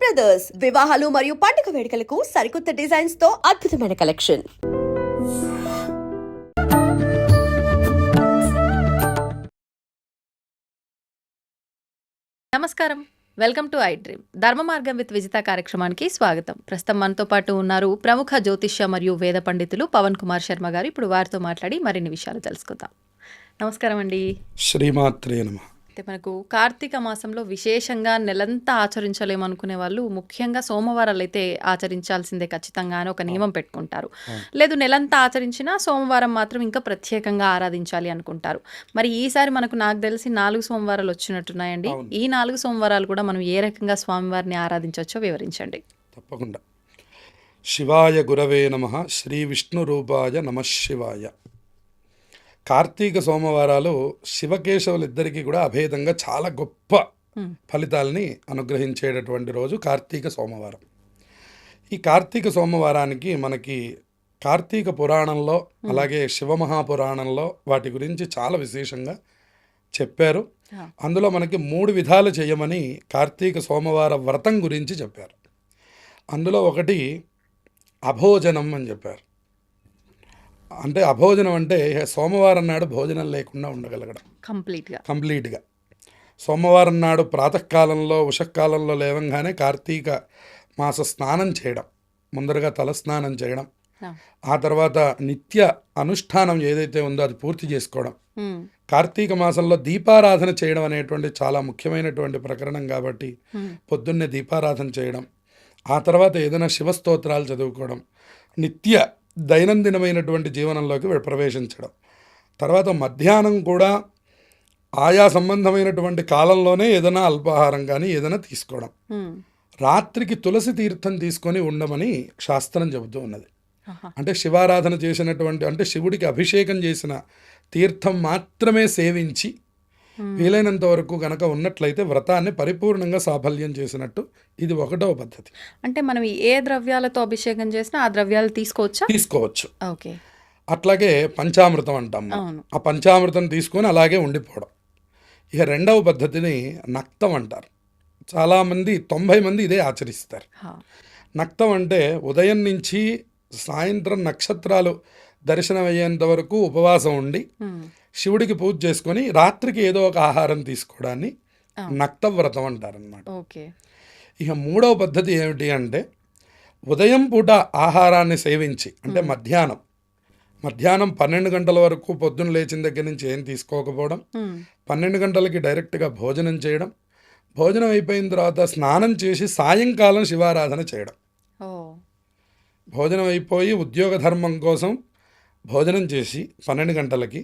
Brothers వివాహాలు మరియు పండుగ వేడుకలకు సరికొత్త డిజైన్స్తో అద్భుతమైన కలెక్షన్ నమస్కారం. వెల్కమ్ టు ఐ డ్రీమ్ ధర్మ మార్గం విత్ విజిత కార్యక్రమానికి స్వాగతం. ప్రస్తుతం మనతో పాటు ఉన్నారు ప్రముఖ జ్యోతిష్య మరియు వేద పండితులు పవన్ కుమార్ శర్మ గారు. ఇప్పుడు వారితో మాట్లాడి మరిన్ని విషయాలు తెలుసుకుందాం. నమస్కారం అండి. శ్రీమాత్రే నమ. అయితే మనకు కార్తీక మాసంలో విశేషంగా నెలంతా ఆచరించలేము అనుకునే వాళ్ళు ముఖ్యంగా సోమవారాలు అయితే ఆచరించాల్సిందే ఖచ్చితంగా అని ఒక నియమం పెట్టుకుంటారు. లేదు నెలంతా ఆచరించినా సోమవారం మాత్రం ఇంకా ప్రత్యేకంగా ఆరాధించాలి అనుకుంటారు. మరి ఈసారి మనకు నాకు తెలిసి నాలుగు సోమవారాలు వచ్చినట్టున్నాయండి. ఈ నాలుగు సోమవారాలు కూడా మనం ఏ రకంగా స్వామివారిని ఆరాధించవచ్చో వివరించండి. తప్పకుండా. శివాయ గురవే నమ. శ్రీ విష్ణు రూపాయ నమ శివాయ. కార్తీక సోమవారాలు శివకేశవులిద్దరికీ కూడా అభేదంగా చాలా గొప్ప Hmm. ఫలితాలని అనుగ్రహించేటటువంటి రోజు కార్తీక సోమవారం. ఈ కార్తీక సోమవారానికి మనకి కార్తీక పురాణంలో అలాగే శివమహాపురాణంలో వాటి గురించి చాలా విశేషంగా చెప్పారు. అందులో మనకి మూడు విధాలు చేయమని కార్తీక సోమవార వ్రతం గురించి చెప్పారు. అందులో ఒకటి అభోజనం అని చెప్పారు. అంటే అభోజనం అంటే సోమవారం నాడు భోజనం లేకుండా ఉండగలగడం. కంప్లీట్గా. కంప్లీట్గా. సోమవారం నాడు ప్రాతకాలంలో ఉషకాలంలో లేవంగానే కార్తీక మాస స్నానం చేయడం. ముందరగా తల స్నానం చేయడం. ఆ. తర్వాత నిత్య అనుష్ఠానం ఏదైతే ఉందో అది పూర్తి చేసుకోవడం. కార్తీక మాసంలో దీపారాధన చేయడం అనేటువంటి చాలా ముఖ్యమైనటువంటి ప్రకరణం కాబట్టి పొద్దున్నే దీపారాధన చేయడం. ఆ తర్వాత ఏదైనా శివస్తోత్రాలు చదువుకోవడం. నిత్య దైనందినమైనటువంటి జీవనంలోకి ప్రవేశించడం. తర్వాత మధ్యాహ్నం కూడా ఆయా సంబంధమైనటువంటి కాలంలోనే ఏదైనా అల్పాహారం కానీ ఏదైనా తీసుకోవడం. రాత్రికి తులసి తీర్థం తీసుకొని ఉండమని శాస్త్రం చెబుతూ ఉన్నది. అంటే శివారాధన చేసినటువంటి అంటే శివుడికి అభిషేకం చేసిన తీర్థం మాత్రమే సేవించి వీలైనంత వరకు గనక ఉన్నట్లయితే వ్రతాన్ని పరిపూర్ణంగా సాఫల్యం చేసినట్టు ఇది ఒకటవ పద్ధతి. అంటే మనం ఏ ద్రవ్యాలతో అభిషేకం చేసినా ఆ ద్రవ్యాలు తీసుకోవచ్చా? తీసుకోవచ్చు. ఓకే. అట్లాగే పంచామృతం అంటాం ఆ పంచామృతం తీసుకొని అలాగే ఉండిపోవడం. ఇక రెండవ పద్ధతిని నక్తం అంటారు. చాలామంది తొంభై మంది ఇదే ఆచరిస్తారు. నక్తం అంటే ఉదయం నుంచి సాయంత్రం నక్షత్రాలు దర్శనం అయ్యేంత వరకు ఉపవాసం ఉండి మ్మ్. శివుడికి పూజ చేసుకొని రాత్రికి ఏదో ఒక ఆహారం తీసుకోవడాన్ని ఆ. నక్త వ్రతం అంటారనమాట ఓకే. ఇక మూడవ పద్ధతి ఏమిటి అంటే ఉదయం పూట ఆహారాన్ని సేవించి అంటే మధ్యాహ్నం. మధ్యాహ్నం పన్నెండు గంటల వరకు పొద్దున్న లేచిన దగ్గర నుంచి ఏం తీసుకోకపోవడం. పన్నెండు గంటలకి డైరెక్ట్గా భోజనం చేయడం భోజనం అయిపోయిన తర్వాత స్నానం చేసి సాయంకాలం శివారాధన చేయడం. భోజనం అయిపోయి ఉద్యోగ ధర్మం కోసం భోజనం చేసి పన్నెండు గంటలకి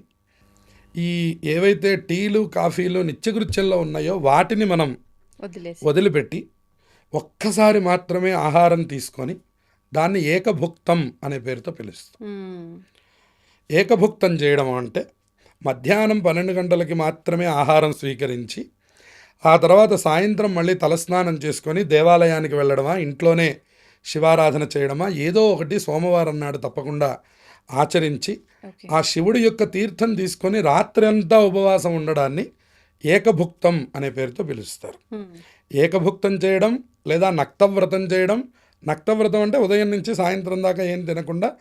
ఈ ఏవైతే టీలు కాఫీలు నిత్యకృత్యంలో ఉన్నాయో వాటిని మనం వదిలిపెట్టి ఒక్కసారి మాత్రమే ఆహారం తీసుకొని దాన్ని ఏకభుక్తం అనే పేరుతో పిలుస్తాం. ఏకభుక్తం చేయడం అంటే మధ్యాహ్నం పన్నెండు గంటలకి మాత్రమే ఆహారం స్వీకరించి ఆ తర్వాత సాయంత్రం మళ్ళీ తలస్నానం చేసుకొని దేవాలయానికి వెళ్ళడమా ఇంట్లోనే శివారాధన చేయడమా ఏదో ఒకటి సోమవారం నాడు తప్పకుండా ఆచరించి ఆ శివుడి యొక్క తీర్థం తీసుకొని రాత్రి అంతా ఉపవాసం ఉండడాన్ని ఏకభుక్తం అనే పేరుతో పిలుస్తారు. ఏకభుక్తం చేయడం లేదా నక్తవ్రతం చేయడం నక్తవ్రతం అంటే ఉదయం నుంచి సాయంత్రం దాకా ఏం తినకుండా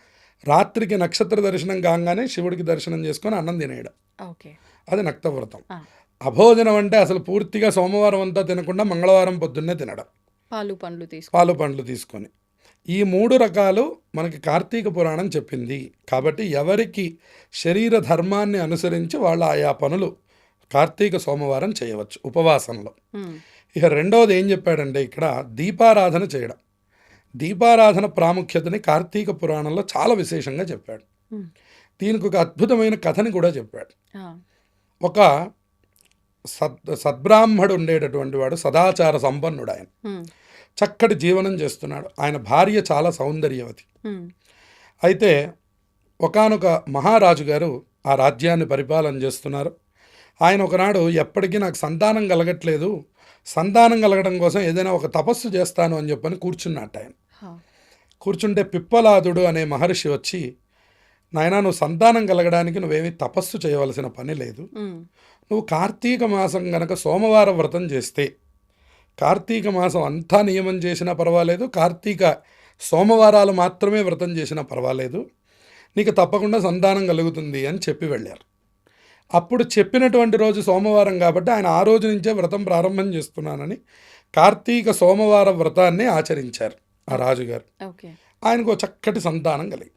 రాత్రికి నక్షత్ర దర్శనం కాగానే శివుడికి దర్శనం చేసుకొని అన్నం తినేయడం. అది నక్తవ్రతం. అభోజనం అంటే అసలు పూర్తిగా సోమవారం అంతా తినకుండా మంగళవారం పొద్దున్నే తినడం. పాలు పండ్లు తీసుకో పాలు పండ్లు తీసుకొని. ఈ మూడు రకాలు మనకి కార్తీక పురాణం చెప్పింది కాబట్టి ఎవరికి శరీర ధర్మాన్ని అనుసరించి వాళ్ళ ఆయా పనులు కార్తీక సోమవారం చేయవచ్చు ఉపవాసంలో. ఇక రెండవది ఏం చెప్పాడంటే ఇక్కడ దీపారాధన చేయడం దీపారాధన ప్రాముఖ్యతని కార్తీక పురాణంలో చాలా విశేషంగా చెప్పాడు. దీనికి ఒక అద్భుతమైన కథని కూడా చెప్పాడు. ఒక సద్ సద్బ్రాహ్మడు ఉండేటటువంటి వాడు సదాచార సంపన్నుడు ఆయన. చక్కటి జీవనం చేస్తున్నాడు ఆయన భార్య చాలా సౌందర్యవతి. అయితే ఒకానొక మహారాజు గారు ఆ రాజ్యాన్ని పరిపాలన చేస్తున్నారు ఆయన ఒకనాడు ఎప్పటికీ నాకు సంతానం కలగట్లేదు సంతానం కలగడం కోసం ఏదైనా ఒక తపస్సు చేస్తాను అని చెప్పని కూర్చున్నట్టు ఆయన. కూర్చుంటే పిప్పలాదుడు అనే మహర్షి వచ్చి నాయనా నువ్వు సంతానం కలగడానికి నువ్వేమీ తపస్సు చేయవలసిన పని లేదు. నువ్వు కార్తీక మాసం గనక సోమవార వ్రతం చేస్తే కార్తీక మాసం అంతా నియమం చేసినా పర్వాలేదు. కార్తీక సోమవారాలు మాత్రమే వ్రతం చేసినా పర్వాలేదు. నీకు తప్పకుండా సంతానం కలుగుతుంది అని చెప్పి వెళ్ళారు. అప్పుడు చెప్పినటువంటి రోజు సోమవారం కాబట్టి ఆయన ఆ రోజు నుంచే వ్రతం ప్రారంభం చేస్తున్నానని కార్తీక సోమవార వ్రతాన్ని ఆచరించారు ఆ రాజుగారు. ఆయనకు చక్కటి సంతానం కలిగి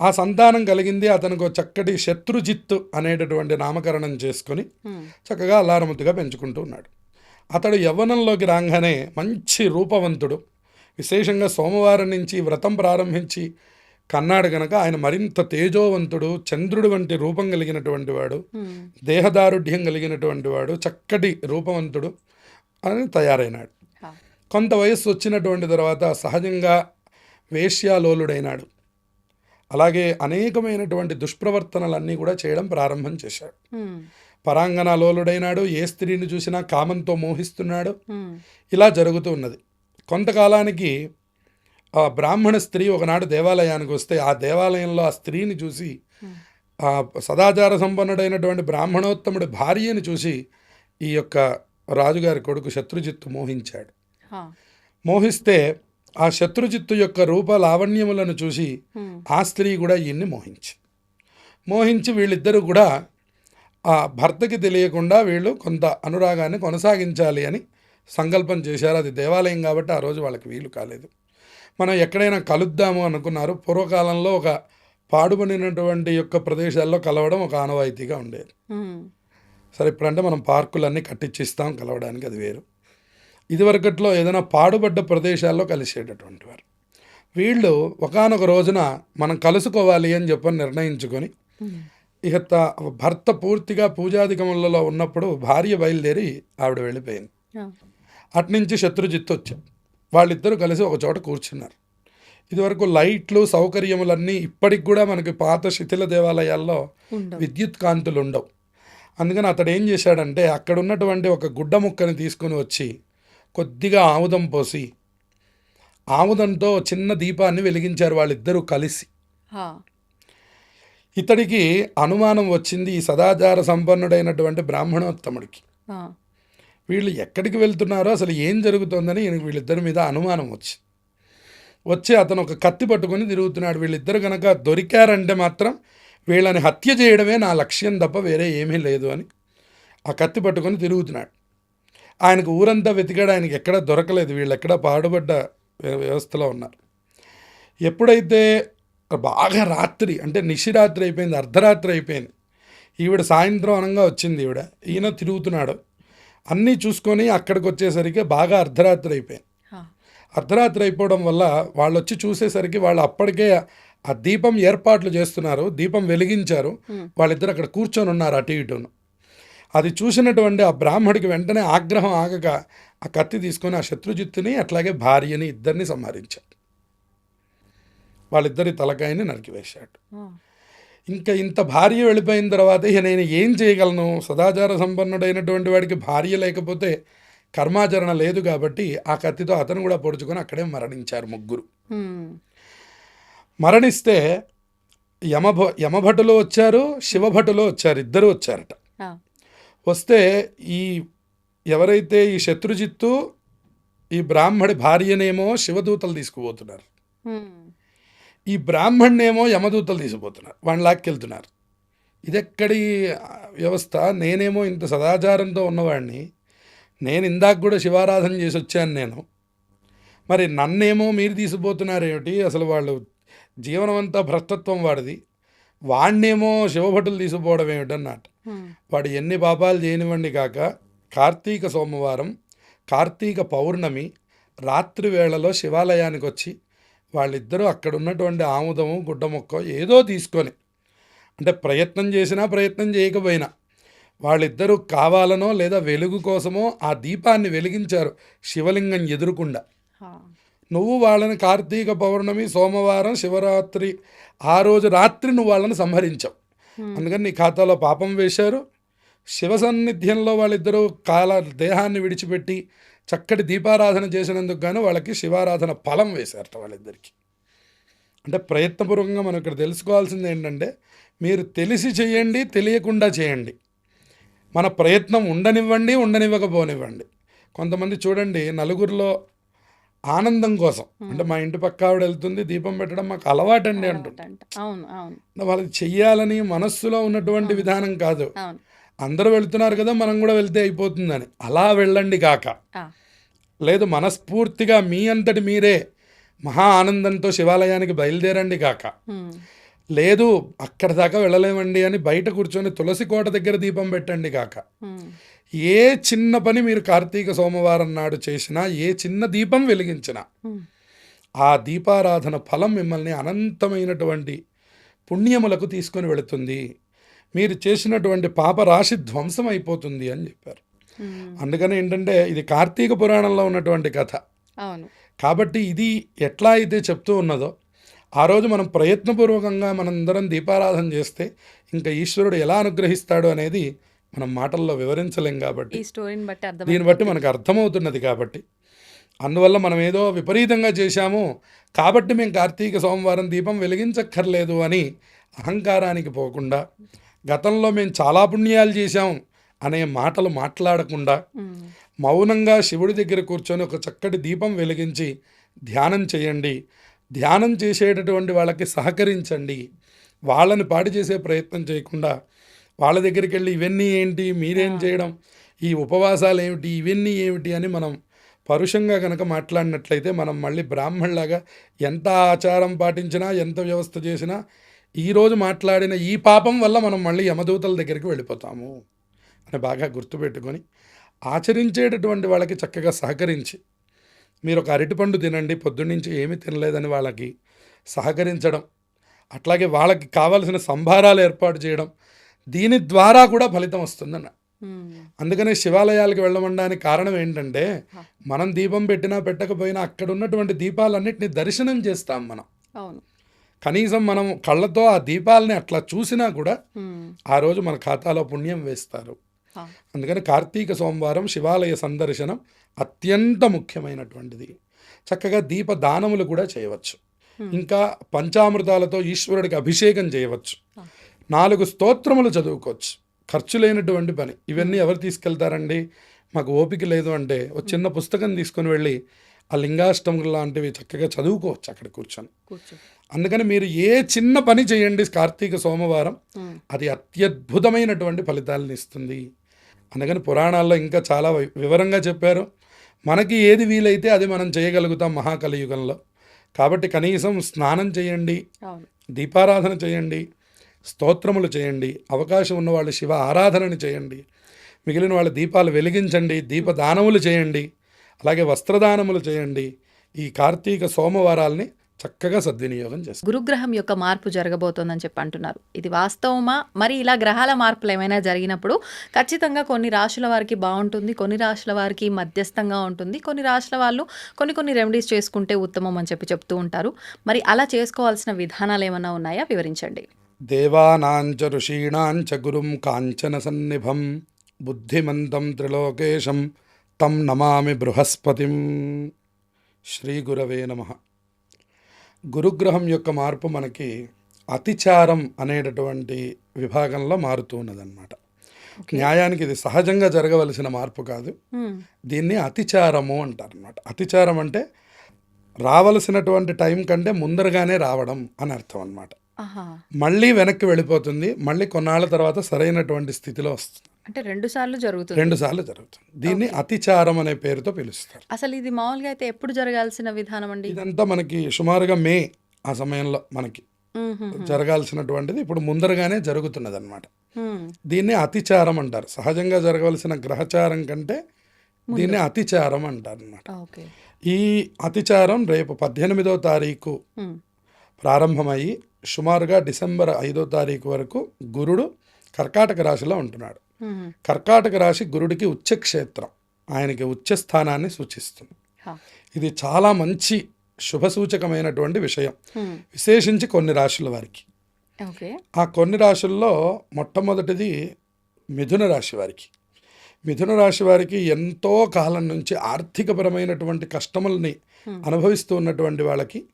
ఆ సంతానం కలిగింది. అతనికి ఒక చక్కటి శత్రుజిత్తు అనేటటువంటి నామకరణం చేసుకొని చక్కగా అల్లారముద్దుగా పెంచుకుంటూ ఉన్నాడు. అతడు యవ్వనంలోకి రాగానే మంచి రూపవంతుడు. విశేషంగా సోమవారం నుంచి వ్రతం ప్రారంభించి కన్నాడు గనక ఆయన మరింత తేజోవంతుడు చంద్రుడు వంటి రూపం కలిగినటువంటి వాడు ఉమ్, దేహదారుఢ్యం కలిగినటువంటి వాడు చక్కటి రూపవంతుడు అని తయారైనాడు. కొంత వయస్సు వచ్చినటువంటి తర్వాత సహజంగా వేశ్యాలోలుడైనాడు. అలాగే అనేకమైనటువంటి దుష్ప్రవర్తనలన్నీ కూడా చేయడం ప్రారంభం చేశాడు. ఉమ్, పరాంగణలోలుడైనాడు ఏ స్త్రీని చూసినా కామంతో మోహిస్తున్నాడు. ఇలా జరుగుతూ ఉన్నది. కొంతకాలానికి ఆ బ్రాహ్మణ స్త్రీ ఒకనాడు దేవాలయానికి వస్తే ఆ దేవాలయంలో ఆ స్త్రీని చూసి ఆ సదాచార సంపన్నుడైనటువంటి బ్రాహ్మణోత్తముడి భార్యని చూసి ఈ యొక్క రాజుగారి కొడుకు శత్రుజిత్తు మోహించాడు. మోహిస్తే ఆ శత్రుజిత్తు యొక్క రూప లావణ్యములను చూసి ఆ స్త్రీ కూడా ఈయన్ని మోహించి మోహించి వీళ్ళిద్దరూ కూడా ఆ భర్తకి తెలియకుండా వీళ్ళు కొంత అనురాగాన్ని కొనసాగించాలి అని సంకల్పం చేశారు. అది దేవాలయం కాబట్టి ఆ రోజు వాళ్ళకి వీలు కాలేదు. మనం ఎక్కడైనా కలుద్దాము అనుకున్నారు. పూర్వకాలంలో ఒక పాడుబడినటువంటి యొక్క ప్రదేశాల్లో కలవడం ఒక ఆనవాయితీగా ఉండేది. సరే ఇప్పుడంటే మనం పార్కులన్నీ కట్టించిస్తాం కలవడానికి అది వేరు. ఇదివరకట్లో ఏదైనా పాడుబడ్డ ప్రదేశాల్లో కలిసేటటువంటి వారు. వీళ్ళు ఒకానొక రోజున మనం కలుసుకోవాలి అని చెప్పని నిర్ణయించుకొని ఇక భర్త పూర్తిగా పూజాధికములలో ఉన్నప్పుడు భార్య బయలుదేరి ఆవిడ వెళ్ళిపోయింది. అట్నుంచి శత్రుజిత్తు వచ్చాడు. వాళ్ళిద్దరూ కలిసి ఒక చోట కూర్చున్నారు. ఇదివరకు లైట్లు సౌకర్యములన్నీ ఇప్పటికి కూడా మనకి పాత శిథిల దేవాలయాల్లో విద్యుత్ కాంతులు ఉండవు. అందుకని అతడు ఏం చేశాడంటే అక్కడ ఉన్నటువంటి ఒక గుడ్డ ముక్కని తీసుకొని వచ్చి కొద్దిగా ఆముదం పోసి ఆముదంతో చిన్న దీపాన్ని వెలిగించారు వాళ్ళిద్దరూ కలిసి. ఇతడికి అనుమానం వచ్చింది ఈ సదాచార సంపన్నుడైనటువంటి బ్రాహ్మణోత్తముడికి. వీళ్ళు ఎక్కడికి వెళ్తున్నారో అసలు ఏం జరుగుతోందని ఈయనకి వీళ్ళిద్దరి మీద అనుమానం వచ్చి వచ్చి అతను ఒక కత్తి పట్టుకొని తిరుగుతున్నాడు. వీళ్ళిద్దరు కనుక దొరికారంటే మాత్రం వీళ్ళని హత్య చేయడమే నా లక్ష్యం తప్ప వేరే ఏమీ లేదు అని ఆ కత్తి పట్టుకొని తిరుగుతున్నాడు. ఆయనకు ఊరంతా వెతికాడు. ఆయనకి ఎక్కడ దొరకలేదు. వీళ్ళు ఎక్కడ పాడుబడ్డ వ్య- వ్యవస్థలో ఉన్నారు. ఎప్పుడైతే బాగా రాత్రి అంటే నిశిరాత్రి అయిపోయింది అర్ధరాత్రి అయిపోయింది. ఈవిడ సాయంత్రం అనంగా వచ్చింది ఈవిడ. ఈయన తిరుగుతున్నాడు. అన్నీ చూసుకొని అక్కడికి వచ్చేసరికి బాగా అర్ధరాత్రి అయిపోయింది. అర్ధరాత్రి అయిపోవడం వల్ల వాళ్ళు వచ్చి చూసేసరికి వాళ్ళు అప్పటికే ఆ దీపం ఏర్పాట్లు చేస్తున్నారు దీపం వెలిగించారు. వాళ్ళిద్దరు అక్కడ కూర్చొని ఉన్నారు అటు ఇటును. అది చూసినటువంటి ఆ బ్రాహ్మడికి వెంటనే ఆగ్రహం ఆగక ఆ కత్తి తీసుకొని ఆ శత్రుజిత్తుని అట్లాగే భార్యని ఇద్దరిని సంహరించాడు వాళ్ళిద్దరి తలకాయని నరికివేశాడు. ఇంకా ఇంత భార్య వెళ్ళిపోయిన తర్వాత ఇక నేను ఏం చేయగలను? సదాచార సంపన్నుడైనటువంటి వాడికి భార్య లేకపోతే కర్మాచరణ లేదు కాబట్టి ఆ కత్తితో అతను కూడా పొడుచుకొని అక్కడే మరణించారు ముగ్గురు. మరణిస్తే యమభ యమభటులు వచ్చారు శివభటులు వచ్చారు ఇద్దరు వచ్చారట. వస్తే ఈ ఎవరైతే ఈ శత్రుజిత్తు ఈ బ్రాహ్మడి భార్యనేమో శివదూతలు తీసుకుపోతున్నారు. ఈ బ్రాహ్మణ్ణేమో యమదూతలు తీసుకుపోతున్నారు వాడిని లాక్కెళ్తున్నారు ఇదెక్కడి వ్యవస్థ? నేనేమో ఇంత సదాచారంతో ఉన్నవాడిని నేను ఇందాక కూడా శివారాధన చేసి వచ్చాను నేను. మరి నన్నేమో మీరు తీసుకుపోతున్నారేమిటి అసలు వాళ్ళు జీవనం అంతా భ్రష్టత్వం వాడిది. వాణ్ణేమో శివభటులు తీసుకుపోవడం ఏమిటన్నట్టు వాడు ఎన్ని పాపాలు చేయనివ్వండి కాక కార్తీక సోమవారం కార్తీక పౌర్ణమి రాత్రి వేళలో శివాలయానికి వచ్చి వాళ్ళిద్దరూ అక్కడ ఉన్నటువంటి ఆముదము గుడ్డ మొక్క ఏదో తీసుకొని అంటే ప్రయత్నం చేసినా ప్రయత్నం చేయకపోయినా వాళ్ళిద్దరూ కావాలనో లేదా వెలుగు కోసమో ఆ దీపాన్ని వెలిగించారు శివలింగం ఎదురుకుండా. నువ్వు వాళ్ళని కార్తీక పౌర్ణమి సోమవారం శివరాత్రి ఆ రోజు రాత్రి నువ్వు వాళ్ళని సంహరించావు. అందుకని నీ ఖాతాలో పాపం వేశారు. శివ సన్నిధ్యంలో వాళ్ళిద్దరూ కాల దేహాన్ని విడిచిపెట్టి చక్కటి దీపారాధన చేసినందుకు గాను వాళ్ళకి శివారాధన ఫలం వేశారట వాళ్ళిద్దరికి. అంటే ప్రయత్నపూర్వకంగా మనం ఇక్కడ తెలుసుకోవాల్సింది ఏంటంటే మీరు తెలిసి చేయండి తెలియకుండా చేయండి. మన ప్రయత్నం ఉండనివ్వండి ఉండనివ్వకపోనివ్వండి. కొంతమంది చూడండి నలుగురిలో ఆనందం కోసం. అంటే మా ఇంటి పక్క ఆవిడ వెళ్తుంది దీపం పెట్టడం మాకు అలవాటండి అంటుంది అంట. అవును అవును. వాళ్ళకి చెయ్యాలని మనస్సులో ఉన్నటువంటి విధానం కాదు. అందరూ వెళ్తున్నారు కదా మనం కూడా వెళ్తే అయిపోతుందని. అలా వెళ్ళండి కాక. లేదు మనస్ఫూర్తిగా మీ అంతటి మీరే మహా ఆనందంతో శివాలయానికి బయలుదేరండి కాక. లేదు అక్కడి దాకా వెళ్ళలేమండి అని బయట కూర్చొని తులసి కోట దగ్గర దీపం పెట్టండి కాక. ఏ చిన్న పని మీరు కార్తీక సోమవారం నాడు చేసినా ఏ చిన్న దీపం వెలిగించినా ఆ దీపారాధన ఫలం మిమ్మల్ని అనంతమైనటువంటి పుణ్యములకు తీసుకొని వెళుతుంది. మీరు చేసినటువంటి పాపరాశి ధ్వంసం అయిపోతుంది అని చెప్పారు. అందుకని ఏంటంటే ఇది కార్తీక పురాణంలో ఉన్నటువంటి కథ. కాబట్టి ఇది ఎట్లా అయితే చెప్తూ ఉన్నదో ఆ రోజు మనం ప్రయత్నపూర్వకంగా మనందరం దీపారాధన చేస్తే ఇంకా ఈశ్వరుడు ఎలా అనుగ్రహిస్తాడు అనేది మనం మాటల్లో వివరించలేం కాబట్టి దీన్ని బట్టి మనకు అర్థమవుతున్నది కాబట్టి. అందువల్ల మనం ఏదో విపరీతంగా చేశాము కాబట్టి మేము కార్తీక సోమవారం దీపం వెలిగించక్కర్లేదు అని అహంకారానికి పోకుండా గతంలో మేము చాలా పుణ్యాలు చేశాం అనే మాటలు మాట్లాడకుండా మౌనంగా శివుడి దగ్గర కూర్చొని ఒక చక్కటి దీపం వెలిగించి ధ్యానం చేయండి. ధ్యానం చేసేటటువంటి వాళ్ళకి సహకరించండి. వాళ్ళని పాడు చేసే ప్రయత్నం చేయకుండా వాళ్ళ దగ్గరికి వెళ్ళి ఇవన్నీ ఏంటి మీరేం చేయడం ఈ ఉపవాసాలు ఏమిటి ఇవన్నీ ఏమిటి అని మనం పరుషంగా కనుక మాట్లాడినట్లయితే మనం మళ్ళీ బ్రాహ్మణులాగా ఎంత ఆచారం పాటించినా ఎంత వ్యవస్థ చేసినా ఈరోజు మాట్లాడిన ఈ పాపం వల్ల మనం మళ్ళీ యమదూతల దగ్గరికి వెళ్ళిపోతాము అని బాగా గుర్తుపెట్టుకొని ఆచరించేటటువంటి వాళ్ళకి చక్కగా సహకరించి మీరు ఒక అరటిపండు తినండి పొద్దున్నుంచి ఏమీ తినలేదని వాళ్ళకి సహకరించడం అట్లాగే వాళ్ళకి కావాల్సిన సంభారాలు ఏర్పాటు చేయడం దీని ద్వారా కూడా ఫలితం వస్తుందన్న. అందుకనే శివాలయాలకు వెళ్ళమనడానికి కారణం ఏంటంటే మనం దీపం పెట్టినా పెట్టకపోయినా అక్కడ ఉన్నటువంటి దీపాలన్నిటిని దర్శనం చేస్తాం మనం. అవును. కనీసం మనం కళ్ళతో ఆ దీపాలని అట్లా చూసినా కూడా ఆ రోజు మన ఖాతాలో పుణ్యం వేస్తారు. అందుకని కార్తీక సోమవారం శివాలయ సందర్శనం అత్యంత ముఖ్యమైనటువంటిది. చక్కగా దీప దానములు కూడా చేయవచ్చు. ఇంకా పంచామృతాలతో ఈశ్వరుడికి అభిషేకం చేయవచ్చు. నాలుగు స్తోత్రములు చదువుకోవచ్చు. ఖర్చు లేనటువంటి పని. ఇవన్నీ ఎవరు తీసుకెళ్తారండి? మాకు ఓపిక లేదు అంటే ఒక చిన్న పుస్తకం తీసుకొని వెళ్ళి ఆ లింగాష్టములు లాంటివి చక్కగా చదువుకోవచ్చు అక్కడ కూర్చొని. కూర్చో. అందుకని మీరు ఏ చిన్న పని చేయండి కార్తీక సోమవారం అది అత్యద్భుతమైనటువంటి ఫలితాలను ఇస్తుంది. అందుకని పురాణాల్లో ఇంకా చాలా వివరంగా చెప్పారు. మనకి ఏది వీలైతే అది మనం చేయగలుగుతాం మహాకలియుగంలో. కాబట్టి కనీసం స్నానం చేయండి దీపారాధన చేయండి స్తోత్రములు చేయండి అవకాశం ఉన్న వాళ్ళు శివ ఆరాధనని చేయండి మిగిలిన వాళ్ళ దీపాలు వెలిగించండి దీపదానములు చేయండి అలాగే వస్త్రదానములు చేయండి. ఈ కార్తీక సోమవారాల్ని చక్కగా సద్వినియోగం చేస్తారు గురుగ్రహం యొక్క మార్పు జరగబోతోందని చెప్పి అంటున్నారు. ఇది వాస్తవమా? మరి ఇలా గ్రహాల మార్పులు ఏమైనా జరిగినప్పుడు ఖచ్చితంగా కొన్ని రాశుల వారికి బాగుంటుంది కొన్ని రాశుల వారికి మధ్యస్థంగా ఉంటుంది కొన్ని రాశుల వాళ్ళు కొన్ని కొన్ని రెమెడీస్ చేసుకుంటే ఉత్తమం అని చెప్పి చెప్తూ ఉంటారు. మరి అలా చేసుకోవాల్సిన విధానాలు ఏమైనా ఉన్నాయా? వివరించండి. దేవానాంచ ఋషీణాంచ గురుం కాంచన సన్నిభం బుద్ధిమంతం త్రిలోకేశం తం నమామి బృహస్పతిం. శ్రీ గురవే నమ. గురుగ్రహం యొక్క మార్పు మనకి అతిచారం అనేటటువంటి విభాగంలో మారుతూ ఉన్నదన్నమాట. న్యాయానికి ఇది సహజంగా జరగవలసిన మార్పు కాదు. దీన్ని అతిచారము అంటారు అనమాట అతిచారం అంటే రావలసినటువంటి టైం కంటే ముందరగానే రావడం అని అర్థం అన్నమాట. ఆహా. మళ్ళీ వెనక్కి వెళ్ళిపోతుంది. మళ్ళీ కొన్నాళ్ళ తర్వాత సరైనటువంటి స్థితిలో వస్తుంది. అంటే రెండు సార్లు జరుగుతుంది. రెండు సార్లు జరుగుతుంది. దీన్ని అతిచారం అనే పేరుతో పిలుస్తారు. అసలు ఇది మామూలుగా అయితే ఎప్పుడు జరగాల్సిన విధానం అండి? ఇదంతా మనకి సుమారుగా మే ఆ సమయంలో మనకి జరగాల్సినటువంటిది ఇప్పుడు ముందరగానే జరుగుతున్నది అనమాట. దీన్ని అతిచారం అంటారు. సహజంగా జరగవలసిన గ్రహచారం కంటే దీన్ని అతిచారం అంటారు అనమాట ఈ అతిచారం రేపు పద్దెనిమిదో తారీఖు. ప్రారంభమయ్యి సుమారుగా డిసెంబర్ ఐదో తారీఖు వరకు గురుడు కర్కాటక రాశిలో ఉంటున్నాడు. కర్కాటక రాశి గురుడికి ఉచ్చక్షేత్రం. ఆయనకి ఉచ్చ స్థానాన్ని సూచిస్తుంది. ఇది చాలా మంచి శుభసూచకమైనటువంటి విషయం. హ్మ్. విశేషించి కొన్ని రాశుల వారికి. ఆ కొన్ని రాశుల్లో మొట్టమొదటిది మిథున రాశి వారికి. మిథున రాశి వారికి ఎంతో కాలం నుంచి ఆర్థికపరమైనటువంటి కష్టముల్ని అనుభవిస్తూ ఉన్నటువంటి వాళ్ళకి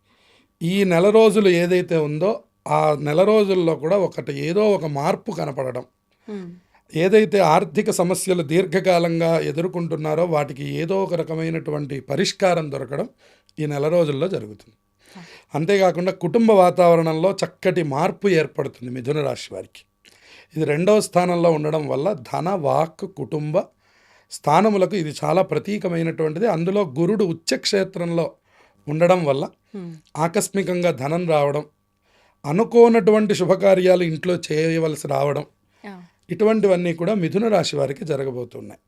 ఈ నెల రోజులు ఏదైతే ఉందో ఆ నెల రోజుల్లో కూడా ఒకటి ఏదో ఒక మార్పు కనపడడం. ఏదైతే ఆర్థిక సమస్యలు దీర్ఘకాలంగా ఎదుర్కొంటున్నారో వాటికి ఏదో ఒక రకమైనటువంటి పరిష్కారం దొరకడం ఈ నెల రోజుల్లో జరుగుతుంది. అంతేకాకుండా కుటుంబ వాతావరణంలో చక్కటి మార్పు ఏర్పడుతుంది మిథున రాశి వారికి. ఇది రెండవ స్థానంలో ఉండడం వల్ల ధన వాక్ కుటుంబ స్థానములకు ఇది చాలా ప్రతీకమైనటువంటిది. అందులో గురుడు ఉచ్చక్షేత్రంలో ఉండడం వల్ల ఆకస్మికంగా ధనం రావడం అనుకోనటువంటి శుభకార్యాలు ఇంట్లో చేయవలసి రావడం ఇటువంటివన్నీ కూడా మిథున రాశి వారికి జరగబోతున్నాయి.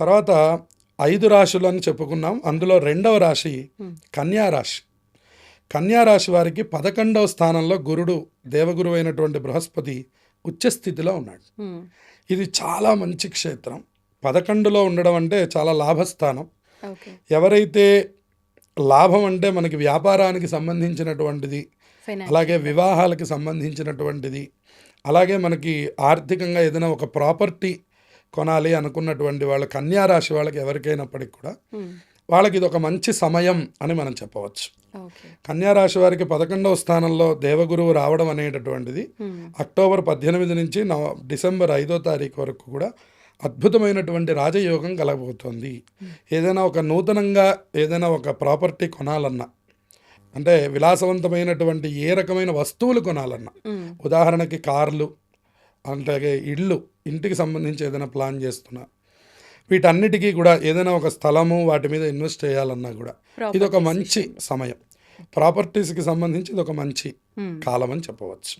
తర్వాత ఐదు రాశులు అని చెప్పుకున్నాం. అందులో రెండవ రాశి కన్యా రాశి. కన్యా రాశి వారికి పదకొండవ స్థానంలో గురుడు దేవగురు అయినటువంటి బృహస్పతి ఉచ్చస్థితిలో ఉన్నాడు. ఇది చాలా మంచి క్షేత్రం. పదకొండులో ఉండడం అంటే చాలా లాభస్థానం. ఎవరైతే లాభం అంటే మనకి వ్యాపారానికి సంబంధించినటువంటిది అలాగే వివాహాలకి సంబంధించినటువంటిది అలాగే మనకి ఆర్థికంగా ఏదైనా ఒక ప్రాపర్టీ కొనాలి అనుకున్నటువంటి వాళ్ళ కన్యా రాశి వాళ్ళకి ఎవరికైనప్పటికీ కూడా వాళ్ళకి ఇది ఒక మంచి సమయం అని మనం చెప్పవచ్చు. ఓకే. కన్యా రాశి వారికి పదకొండవ స్థానంలో దేవగురువు రావడం అనేటటువంటిది అక్టోబర్ పద్దెనిమిది నుంచి నవ డిసెంబర్ ఐదో తారీఖు వరకు కూడా అద్భుతమైనటువంటి రాజయోగం కలగబోతోంది. ఏదైనా ఒక నూతనంగా ఏదైనా ఒక ప్రాపర్టీ కొనాలన్నా అంటే విలాసవంతమైనటువంటి ఏ రకమైన వస్తువులు కొనాలన్నా. ఉదాహరణకి కార్లు అలాగే ఇళ్ళు ఇంటికి సంబంధించి ఏదైనా ప్లాన్ చేస్తున్నా. వీటన్నిటికీ కూడా ఏదైనా ఒక స్థలము వాటి మీద ఇన్వెస్ట్ చేయాలన్నా కూడా ఇది ఒక మంచి సమయం. ప్రాపర్టీస్కి సంబంధించి ఇది ఒక మంచి కాలం అని చెప్పవచ్చు.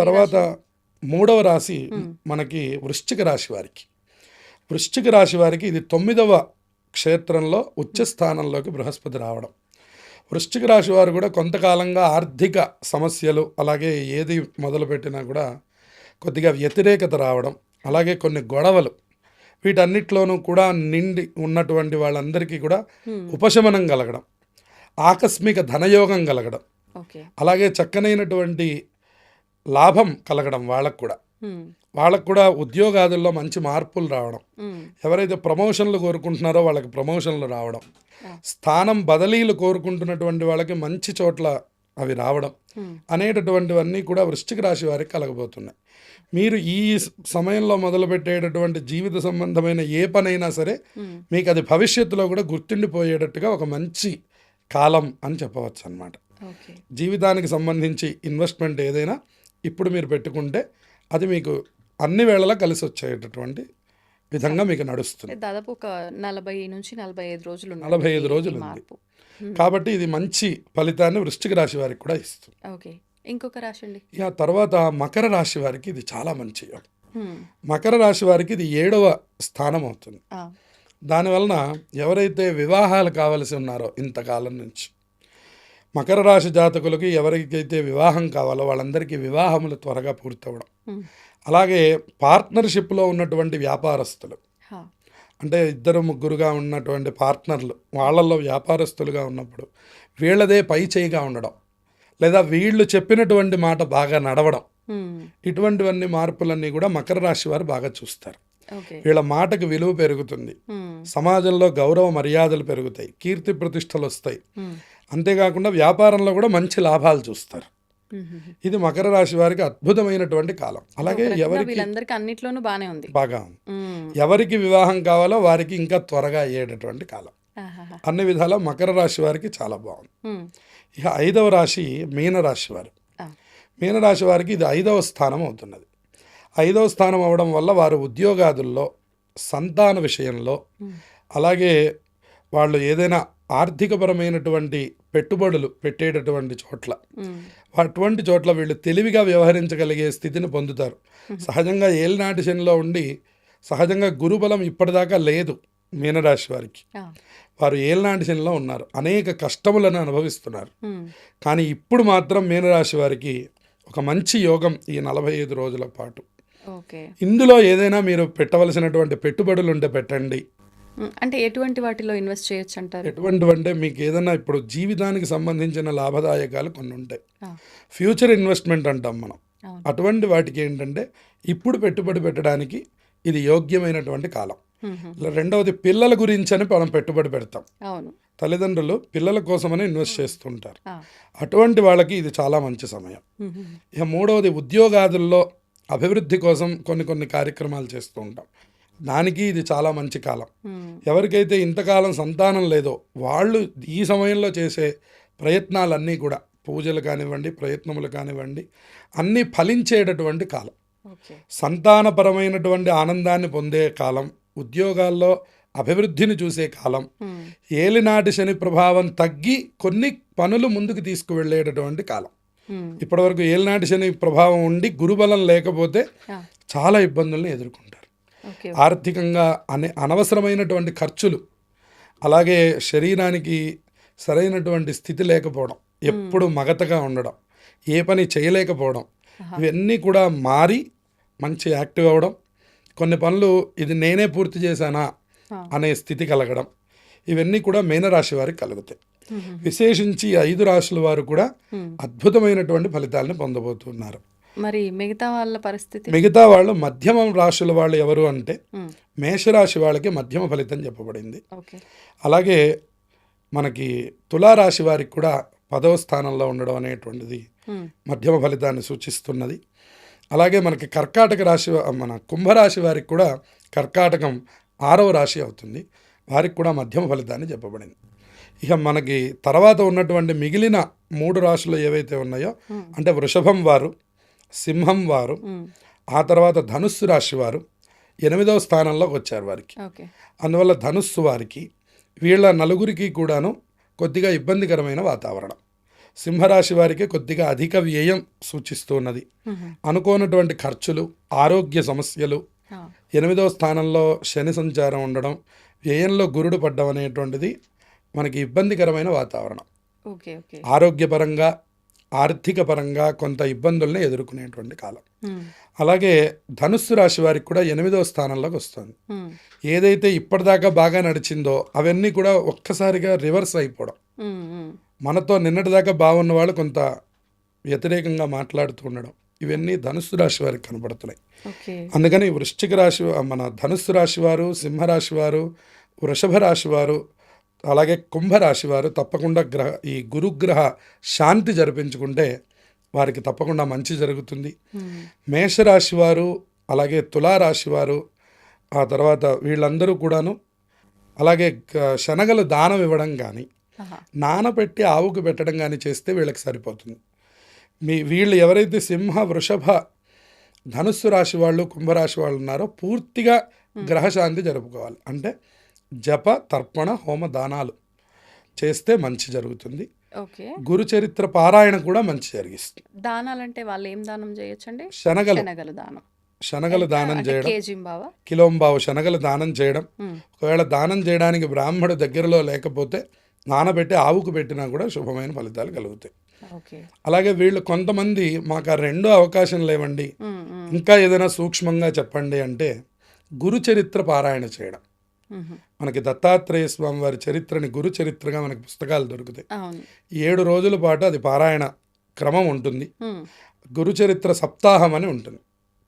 తర్వాత మూడవ రాశి మనకి వృశ్చిక రాశి వారికి. వృశ్చిక రాశి వారికి ఇది తొమ్మిదవ క్షేత్రంలో ఉచ్చ స్థానంలోకి బృహస్పతి రావడం. వృశ్చిక రాశి వారు కూడా కొంతకాలంగా ఆర్థిక సమస్యలు అలాగే ఏది మొదలుపెట్టినా కూడా కొద్దిగా వ్యతిరేకత రావడం అలాగే కొన్ని గొడవలు వీటన్నిటిలోనూ కూడా నిండి ఉన్నటువంటి వాళ్ళందరికీ కూడా ఉపశమనం కలగడం ఆకస్మిక ధనయోగం కలగడం అలాగే చక్కనైనటువంటి లాభం కలగడం వాళ్ళకు కూడా. వాళ్ళకు కూడా ఉద్యోగాదుల్లో మంచి మార్పులు రావడం. ఎవరైతే ప్రమోషన్లు కోరుకుంటున్నారో వాళ్ళకి ప్రమోషన్లు రావడం. స్థానం బదిలీలు కోరుకుంటున్నటువంటి వాళ్ళకి మంచి చోట్ల అవి రావడం. అనేటటువంటివన్నీ కూడా వృశ్చిక రాశి వారికి కలగబోతున్నాయి. మీరు ఈ సమయంలో మొదలుపెట్టేటటువంటి జీవిత సంబంధమైన ఏ పనైనా సరే మీకు అది భవిష్యత్తులో కూడా గుర్తుండిపోయేటట్టుగా ఒక మంచి కాలం అని చెప్పవచ్చు అన్నమాట ఓకే. జీవితానికి సంబంధించి ఇన్వెస్ట్మెంట్ ఏదైనా ఇప్పుడు మీరు పెట్టుకుంటే అది మీకు అన్ని వేళలా కలిసి వచ్చేటటువంటి విధంగా మీకు నడుస్తుంది. దాదాపు ఒక నలభై నుంచి నలభై ఐదు రోజులు నలభై ఐదు రోజులు ఉంది. కాబట్టి ఇది మంచి ఫలితాన్ని వృశ్చిక రాశి వారికి కూడా ఇస్తుంది. ఓకే. ఇంకొక రాశి అండి? ఇక తర్వాత మకర రాశి వారికి ఇది చాలా మంచి. మకర రాశి వారికి ఇది ఏడవ స్థానం అవుతుంది. దానివలన ఎవరైతే వివాహాలు కావలసి ఉన్నారో ఇంతకాలం నుంచి మకర రాశి జాతకులకి ఎవరికైతే వివాహం కావాలో వాళ్ళందరికీ వివాహములు త్వరగా పూర్తవడం. అలాగే పార్ట్నర్షిప్లో ఉన్నటువంటి వ్యాపారస్తులు. అంటే ఇద్దరు ముగ్గురుగా ఉన్నటువంటి పార్ట్నర్లు వాళ్ళల్లో వ్యాపారస్తులుగా ఉన్నప్పుడు వీళ్ళదే పై చేయిగా ఉండడం లేదా వీళ్ళు చెప్పినటువంటి మాట బాగా నడవడం. ఇటువంటివన్నీ మార్పులన్నీ కూడా మకర రాశి వారు బాగా చూస్తారు వీళ్ళ మాటకు విలువ పెరుగుతుంది. సమాజంలో గౌరవ మర్యాదలు పెరుగుతాయి కీర్తి ప్రతిష్టలు వస్తాయి. అంతేకాకుండా వ్యాపారంలో కూడా మంచి లాభాలు చూస్తారు. ఇది మకర రాశి వారికి అద్భుతమైనటువంటి కాలం అలాగే ఎవరికి అన్నిట్లోనూ బానే ఉంది బాగా. ఎవరికి వివాహం కావాలో వారికి ఇంకా త్వరగా అయ్యేటటువంటి కాలం. అన్ని విధాల మకర రాశి వారికి చాలా బాగుంది. ఇక ఐదవ రాశి మీనరాశి వారు. మీనరాశి వారికి ఇది ఐదవ స్థానం అవుతున్నది ఐదవ స్థానం అవడం వల్ల వారు ఉద్యోగాదుల్లో సంతాన విషయంలో అలాగే వాళ్ళు ఏదైనా ఆర్థికపరమైనటువంటి పెట్టుబడులు పెట్టేటటువంటి చోట్ల. అటువంటి చోట్ల వీళ్ళు తెలివిగా వ్యవహరించగలిగే స్థితిని పొందుతారు సహజంగా ఏలినాటి శనిలో ఉండి సహజంగా గురుబలం ఇప్పటిదాకా లేదు మీనరాశి వారికి. వారు ఏలినాటి శనిలో ఉన్నారు అనేక కష్టములను అనుభవిస్తున్నారు. కానీ ఇప్పుడు మాత్రం మీనరాశి వారికి ఒక మంచి యోగం ఈ నలభై ఐదు రోజుల పాటు ఇందులో ఏదైనా మీరు పెట్టవలసినటువంటి పెట్టుబడులు ఉంటే పెట్టండి. అంటే ఎటువంటి వాటిలో ఇన్వెస్ట్ చేయొచ్చు అంటారు ఎటువంటి అంటే మీకు ఏదైనా ఇప్పుడు జీవితానికి సంబంధించిన లాభదాయకాలు కొన్ని ఉంటాయి. ఫ్యూచర్ ఇన్వెస్ట్మెంట్ అంటాం మనం. అటువంటి వాటికి ఏంటంటే ఇప్పుడు పెట్టుబడి పెట్టడానికి ఇది యోగ్యమైనటువంటి కాలం. రెండవది పిల్లల గురించి అని మనం పెట్టుబడి పెడతాం తల్లిదండ్రులు పిల్లల కోసమని ఇన్వెస్ట్ చేస్తుంటారు. అటువంటి వాళ్ళకి ఇది చాలా మంచి సమయం. ఇక మూడవది ఉద్యోగాదుల్లో అభివృద్ధి కోసం కొన్ని కొన్ని కార్యక్రమాలు చేస్తూ ఉంటాం దానికి ఇది చాలా మంచి కాలం. ఎవరికైతే ఇంతకాలం సంతానం లేదో వాళ్ళు ఈ సమయంలో చేసే ప్రయత్నాలన్నీ కూడా పూజలు కానివ్వండి ప్రయత్నములు కానివ్వండి అన్నీ ఫలించేటటువంటి కాలం. సంతానపరమైనటువంటి ఆనందాన్ని పొందే కాలం ఉద్యోగాల్లో అభివృద్ధిని చూసే కాలం ఏలినాటి శని ప్రభావం తగ్గి కొన్ని పనులు ముందుకు తీసుకువెళ్ళేటటువంటి కాలం. ఇప్పటివరకు ఏలినాటి శని ప్రభావం ఉండి గురుబలం లేకపోతే చాలా ఇబ్బందుల్ని ఎదుర్కొంటారు ఓకే ఆర్థికంగా అనే అనవసరమైనటువంటి ఖర్చులు అలాగే శరీరానికి సరైనటువంటి స్థితి లేకపోవడం ఎప్పుడు మగతగా ఉండడం ఏ పని చేయలేకపోవడం ఇవన్నీ కూడా మారి మంచి యాక్టివ్ అవ్వడం కొన్ని పనులు ఇది నేనే పూర్తి చేశానా. అనే స్థితి కలగడం ఇవన్నీ కూడా మీనరాశి వారికి కలుగుతాయి. విశేషించి ఐదు రాశుల వారు కూడా. అద్భుతమైనటువంటి ఫలితాలను పొందబోతున్నారు. మరి మిగతా వాళ్ళ పరిస్థితి? మిగతా వాళ్ళు మధ్యమం రాశుల వాళ్ళు ఎవరు అంటే మేషరాశి వాళ్ళకి మధ్యమ ఫలితం చెప్పబడింది. అలాగే మనకి తులారాశి వారికి కూడా పదవ స్థానంలో ఉండడం అనేటువంటిది మధ్యమ ఫలితాన్ని సూచిస్తున్నది. అలాగే మనకి కర్కాటక రాశి మన కుంభరాశి వారికి కూడా కర్కాటకం ఆరవ రాశి అవుతుంది. వారికి కూడా మధ్యమ ఫలితాన్ని చెప్పబడింది. ఇక మనకి తర్వాత ఉన్నటువంటి మిగిలిన మూడు రాశులు ఏవైతే ఉన్నాయో అంటే వృషభం వారు సింహం వారు ఆ తర్వాత ధనుస్సు రాశి వారు ఎనిమిదవ స్థానంలోకి వచ్చారు వారికి. అందువల్ల ధనుస్సు వారికి వీళ్ళ నలుగురికి కూడాను కొద్దిగా ఇబ్బందికరమైన వాతావరణం. సింహరాశి వారికి కొద్దిగా అధిక వ్యయం సూచిస్తున్నది అనుకోనటువంటి ఖర్చులు ఆరోగ్య సమస్యలు ఎనిమిదవ స్థానంలో శని సంచారం ఉండడం వ్యయంలో గురుడు పడ్డం అనేటువంటిది మనకి ఇబ్బందికరమైన వాతావరణం. ఆరోగ్యపరంగా ఆర్థిక పరంగా కొంత ఇబ్బందుల్ని ఎదుర్కొనేటువంటి కాలం. అలాగే ధనుస్సు రాశి వారికి కూడా ఎనిమిదవ స్థానంలోకి వస్తుంది. ఏదైతే ఇప్పటిదాకా బాగా నడిచిందో అవన్నీ కూడా ఒక్కసారిగా రివర్స్ అయిపోవడం. మనతో నిన్నటిదాకా బాగున్న వాళ్ళు కొంత వ్యతిరేకంగా మాట్లాడుతూ ఉండడం. ఇవన్నీ ధనుస్సు రాశి వారికి కనబడుతున్నాయి. అందుకని వృశ్చిక రాశి మన ధనుస్సు రాశి వారు సింహరాశి వారు వృషభ రాశి వారు అలాగే కుంభరాశి వారు తప్పకుండా గ్రహ ఈ గురుగ్రహ శాంతి జరిపించుకుంటే వారికి తప్పకుండా మంచి జరుగుతుంది. ఉమ్, మేషరాశి వారు అలాగే తులారాశి వారు ఆ తర్వాత వీళ్ళందరూ కూడాను అలాగే శనగలు దానం ఇవ్వడం కానీ ఆహా, నానబెట్టి ఆవుకు పెట్టడం కానీ చేస్తే వీళ్ళకి సరిపోతుంది. మీ వీళ్ళు ఎవరైతే సింహ వృషభ ధనుస్సు రాశి వాళ్ళు కుంభరాశి వాళ్ళు ఉన్నారో పూర్తిగా గ్రహశాంతి జరుపుకోవాలి. అంటే జప తర్పణ హోమ దానాలు చేస్తే మంచి జరుగుతుంది. ఓకే. గురు చరిత్ర పారాయణ కూడా మంచి జరిగిస్తుంది. దానాలంటే వాళ్ళు ఏం దానం చేయొచ్చండి? శనగలు. శనగలు దానం. శనగలు దానం చేయడం. కిలోంబావు శనగలు దానం చేయడం. ఒకవేళ దానం చేయడానికి బ్రాహ్మడు దగ్గరలో లేకపోతే నానబెట్టి ఆవుకు పెట్టినా కూడా శుభమైన ఫలితాలు కలుగుతాయి. అలాగే వీళ్ళు కొంతమంది మాకు ఆ రెండో అవకాశం లేవండి. ఇంకా ఏదైనా సూక్ష్మంగా చెప్పండి అంటే గురు చరిత్ర పారాయణ చేయడం. మనకి దత్తాత్రేయ స్వామి వారి చరిత్రని గురు చరిత్రగా మనకి పుస్తకాలు దొరుకుతాయి. ఏడు రోజుల పాటు అది పారాయణ క్రమం ఉంటుంది. గురు చరిత్ర సప్తాహం అని ఉంటుంది.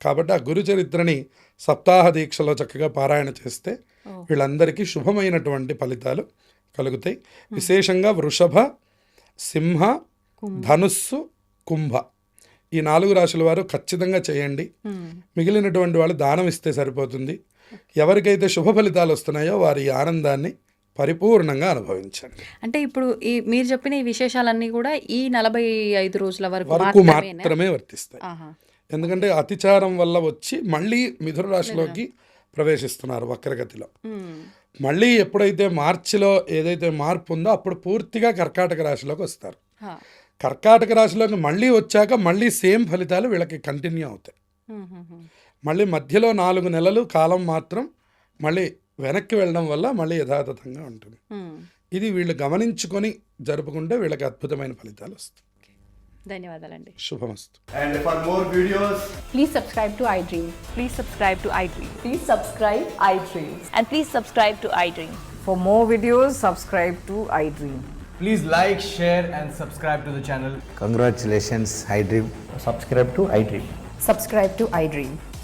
కాబట్టి ఆ గురు చరిత్రని సప్తాహ దీక్షలో చక్కగా పారాయణ చేస్తే. వీళ్ళందరికీ శుభమైనటువంటి ఫలితాలు కలుగుతాయి. విశేషంగా వృషభ సింహ. ధనుస్సు కుంభ. ఈ నాలుగు రాశుల వారు ఖచ్చితంగా చేయండి. మిగిలినటువంటి వాళ్ళు దానం ఇస్తే సరిపోతుంది. ఎవరికైతే శుభ ఫలితాలు వస్తున్నాయో వారి ఆనందాన్ని పరిపూర్ణంగా అనుభవించండి. అంటే ఇప్పుడు ఈ మీరు చెప్పిన ఈ విశేషాలన్నీ కూడా ఈ నలభై ఐదు రోజుల వరకు? మాత్రమే వర్తిస్తాయి. ఎందుకంటే అతిచారం వల్ల వచ్చి మళ్ళీ మిథున రాశిలోకి ప్రవేశిస్తున్నారు వక్రగతిలో. మళ్ళీ ఎప్పుడైతే మార్చిలో ఏదైతే మార్పు ఉందో అప్పుడు పూర్తిగా కర్కాటక రాశిలోకి వస్తారు. కర్కాటక రాశిలోకి మళ్ళీ వచ్చాక మళ్ళీ సేమ్ ఫలితాలు వీళ్ళకి కంటిన్యూ అవుతాయి. మళ్ళీ మధ్యలో నాలుగు నెలలు కాలం మాత్రం మళ్ళీ వెనక్కి వెళ్ళడం వల్ల మళ్ళీ యథాతథంగా ఉంటుంది. ఇది వీళ్ళు గమనించుకొని జరుపుకుంటే వీళ్ళకి అద్భుతమైన ఫలితాలు వస్తాయి ధన్యవాదాలండి శుభమస్తు And for more videos, Please subscribe to iDream. Please subscribe to iDream. Please subscribe iDream. And please subscribe to iDream. For more videos, subscribe to iDream. please like, share, and subscribe to the channel. Congratulations, iDream. subscribe to iDream. Subscribe to iDream. So subscribe to iDream Media. I